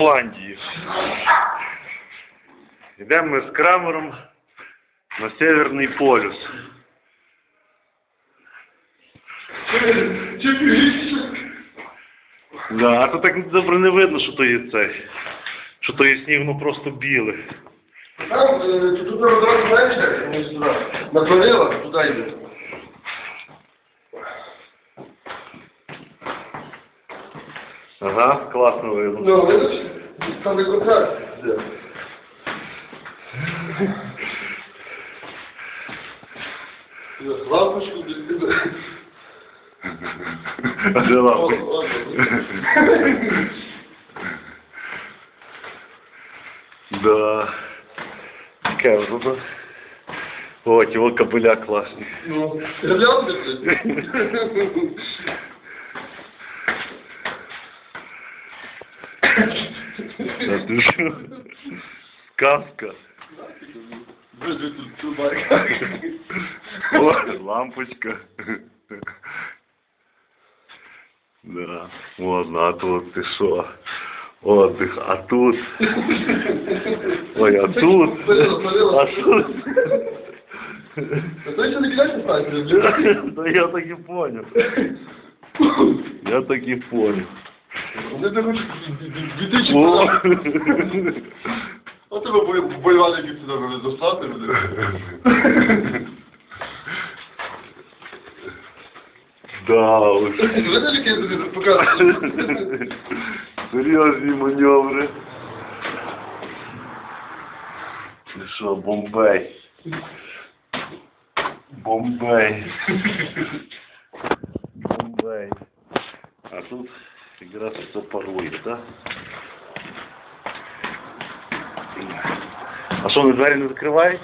Лапландії. Йдемо ми з Крамером на Северний полюс. Да, а то так добре не видно, що то є цей. Що то є сніг, ну просто біле. Там, э, тут надо давать, знаешь, как мы сюда Ага, класно видно. Ну, видишь, там и контракт. Лампочку тебя. А де о, Да. Таке вот тут. О, ті о кабеля класні. Ну, глянь, Та ти що? Сказка. Тут лампочка. Да. Ладно, а тут ти що? Отдых, а тут? Ой, а тут? А тут? А блядь. Да я так и понял. Я так и понял. Ну, ти хочеш дві О! А тебе бой- бойовальники сюди не достати, блядь. Да уж. Видиш, як я тобі показую? Серйозні маневри. Ти що, Бомбей? Бомбей. Бомбей. А тут якраз все парує, так? А що, вони двері не закривають?